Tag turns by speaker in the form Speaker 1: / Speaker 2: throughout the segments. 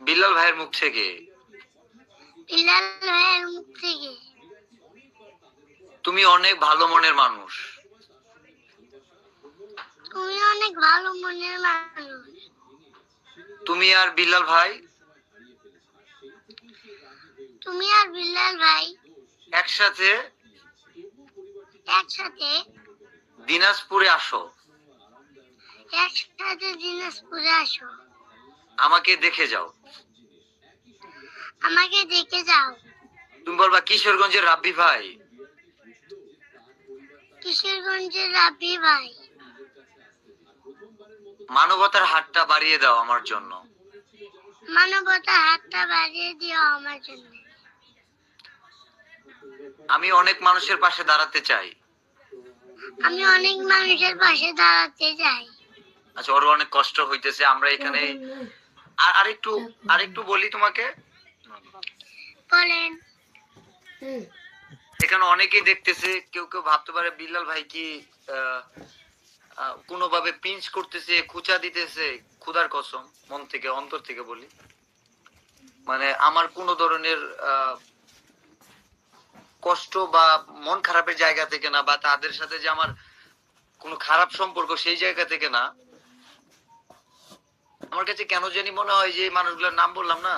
Speaker 1: বিল্লাল ভাইয়ের মুখ থেকে।
Speaker 2: বিলাল ভাইয়ের মুখ থেকে।
Speaker 1: তুমি অনেক ভালো মনের মানুষ।
Speaker 2: তুমি অনেক ভালো মনের মানুষ।
Speaker 1: তুমি আর বিল্লাল ভাই?
Speaker 2: তুমি আর বিলাল ভাই?
Speaker 1: একসাথে?
Speaker 2: একসাথে?
Speaker 1: দিনাজপুরে আসো।
Speaker 2: একসাথে দিনাজপুরে আসো।
Speaker 1: আমাকে দেখে যাও।
Speaker 2: আমাকে দেখে যাও।
Speaker 1: তুমি বলবা কিশোরগঞ্জের রাব্বি ভাই।
Speaker 2: কিশোরগঞ্জের রাবি ভাই।
Speaker 1: মানবতার হাতটা বাড়িয়ে দাও আমার জন্য।
Speaker 2: মানবতা হাতটা বাড়িয়ে দিও আমার জন্য।
Speaker 1: আমি অনেক মানুষের পাশে দাঁড়াতে চাই।
Speaker 2: আমি অনেক মানুষের পাশে দাঁড়াতে চাই।
Speaker 1: আচ্ছা ওর অনেক কষ্ট হইতেছে। আমরা এখানে আর আরেকটু আরেকটু বলি তোমাকে।
Speaker 2: বলেন।
Speaker 1: এখানে অনেকেই দেখতেছে কেউ কেউ ভাবতে পারে বিল্লাল ভাই কি কোনোভাবে পিঞ্চ করতেছে খুচা দিতেছে ক্ষুধার কসম মন থেকে অন্তর থেকে বলি। মানে আমার কোনো ধরনের আহ, কষ্ট বা মন খারাপের জায়গা থেকে না বা তাদের সাথে যে আমার কোনো খারাপ সম্পর্ক সেই জায়গা থেকে না আমার কাছে কেন জানি মনে হয় যে মানুষগুলোর নাম বললাম না।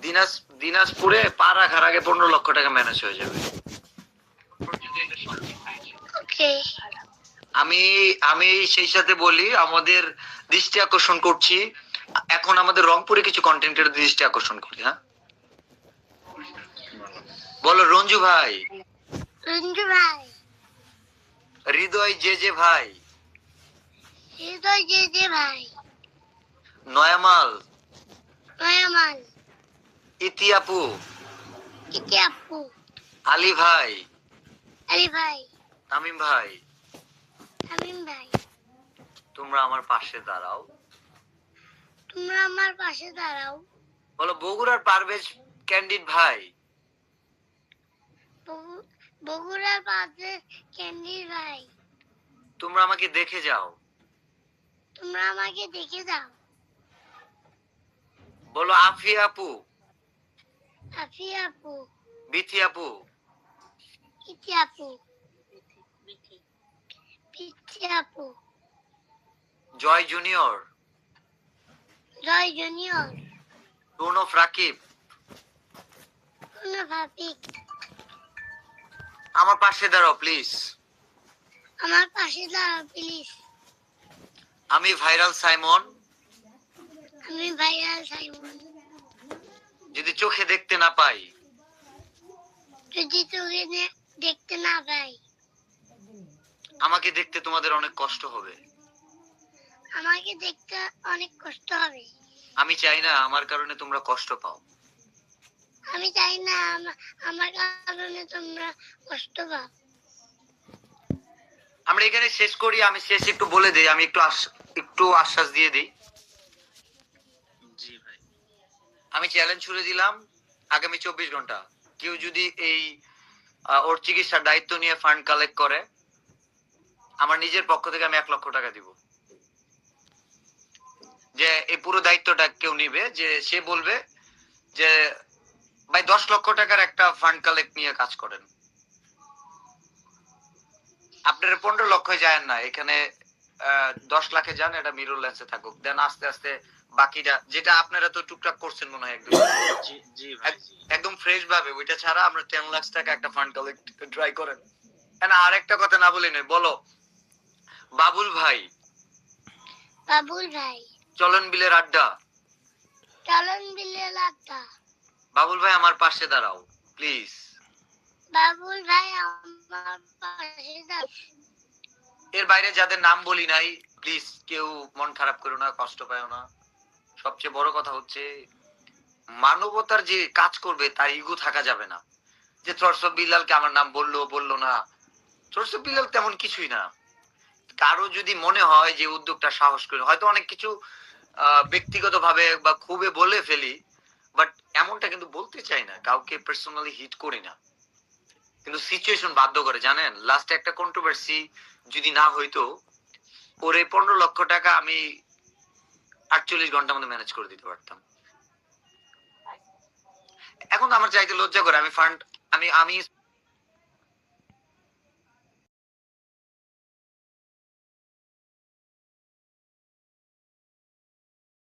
Speaker 1: দিনাজ দিনাজপুরে পা রাখার আগে পনেরো লক্ষ টাকা ম্যানেজ হয়ে যাবে। আমি আমি সেই সাথে বলি আমাদের দৃষ্টি আকর্ষণ করছি। এখন আমাদের রংপুরে কিছু কন্টেন্টের দৃষ্টি আকর্ষণ করি হ্যাঁ? বলো রঞ্জু ভাই।
Speaker 2: রঞ্জু ভাই।
Speaker 1: হৃদয় জে জে ভাই।
Speaker 2: হৃদয় যে যে ভাই।
Speaker 1: নয়ামাল।
Speaker 2: নয়ামাল।
Speaker 1: ইতি আপু।
Speaker 2: ইতি আপু।
Speaker 1: আলী ভাই।
Speaker 2: আলী ভাই।
Speaker 1: তামিম ভাই।
Speaker 2: তামিম ভাই।
Speaker 1: তোমরা আমার পাশে দাঁড়াও।
Speaker 2: তোমরা আমার পাশে দাঁড়াও।
Speaker 1: বলো বগুড়ার পারভেজ ক্যান্ডিড ভাই।
Speaker 2: বগুড়ার পাশে ক্যান্ডি ভাই।
Speaker 1: তোমরা আমাকে দেখে যাও।
Speaker 2: তোমরা আমাকে দেখে দাও
Speaker 1: বলো আফি আপু।
Speaker 2: আপু
Speaker 1: বিথি আপু
Speaker 2: ইতি আপু পিচ্ছি আপু
Speaker 1: জয় জুনিয়র
Speaker 2: জয় জুনিয়র
Speaker 1: টুন অফ রাকিব আমার পাশে দাঁড়াও প্লিজ
Speaker 2: আমার পাশে দাঁড়াও প্লিজ
Speaker 1: আমি ভাইরাল সাইমন
Speaker 2: আমি ভাইরাল সাইমন
Speaker 1: যদি চোখে দেখতে না পাই?
Speaker 2: যদি দেখতে না পাই।
Speaker 1: আমাকে দেখতে তোমাদের অনেক কষ্ট হবে।
Speaker 2: আমাকে দেখতে অনেক কষ্ট হবে।
Speaker 1: আমি চাই না আমার কারণে তোমরা কষ্ট পাও।
Speaker 2: আমি চাই না আমা- আমার কারণে তোমরা কষ্ট পাও।
Speaker 1: আমরা এখানে শেষ করি আমি শেষ একটু বলে দেই আমি একটু একটু আশ্বাস দিয়ে দিই
Speaker 3: জি ভাই
Speaker 1: আমি চ্যালেঞ্জ ছুড়ে দিলাম আগামী চব্বিশ ঘণ্টা। কেউ যদি এই ওর চিকিৎসার দায়িত্ব নিয়ে ফান্ড কালেক্ট করে, আমার নিজের পক্ষ থেকে আমি এক লক্ষ টাকা দিব। যে এই পুরো দায়িত্বটা কেউ নিবে, যে সে বলবে যে, ভাই, দশ লক্ষ টাকার একটা ফান্ড কালেক্ট নিয়ে কাজ করেন। আপনারা পনেরো লক্ষ যায় না, এখানে দশ লাখে যান এটা মিরর লেন্সে থাকুক। দেন আস্তে আস্তে বাকিটা যেটা আপনারা তো টুকটাক করছেন মনে হয় একদম। একদম ফ্রেশ ভাবে ওইটা ছাড়া আমরা টেন লাখ টাকা একটা ফান্ড কালেক্ট ট্রাই করেন। না আরেকটা কথা না বলি নয় বলো। বাবুল ভাই।
Speaker 2: বাবুল ভাই।
Speaker 1: চলন বিলের আড্ডা।
Speaker 2: চলন বিলে লাতা
Speaker 1: বাবুল ভাই আমার পাশে দাঁড়াও প্লিজ
Speaker 2: বাবুল ভাই আমার পাশে দাও
Speaker 1: এর বাইরে যাদের নাম বলি নাই প্লিজ কেউ মন খারাপ করো না, কষ্ট পায় না। সবচেয়ে বড় কথা হচ্ছে, মানবতার যে কাজ করবে, তার ইগো থাকা যাবে না। যে থরসব বিল্লালকে আমার নাম বলল বলল না। থরসব বিল্লাল তেমন কিছুই না। কারও যদি মনে হয় যে উদ্যোগটা সাহস করে, হয়তো অনেক কিছু ব্যক্তিগত ভাবে বা খুবই বলে ফেলি বাট এমনটা কিন্তু বলতে চাই না, কাউকে পার্সোনালি হিট করি না। কিন্তু সিচুয়েশন বাধ্য করে, জানেন? লাস্টে একটা কন্ট্রোভার্সি যদি না হইতো, ওর এই পনেরো লক্ষ টাকা আমি আটচল্লিশ ঘণ্টার মধ্যে ম্যানেজ করে দিতে পারতাম। এখন আমার চাইতে লজ্জা করে, আমি ফান্ড আমি আমি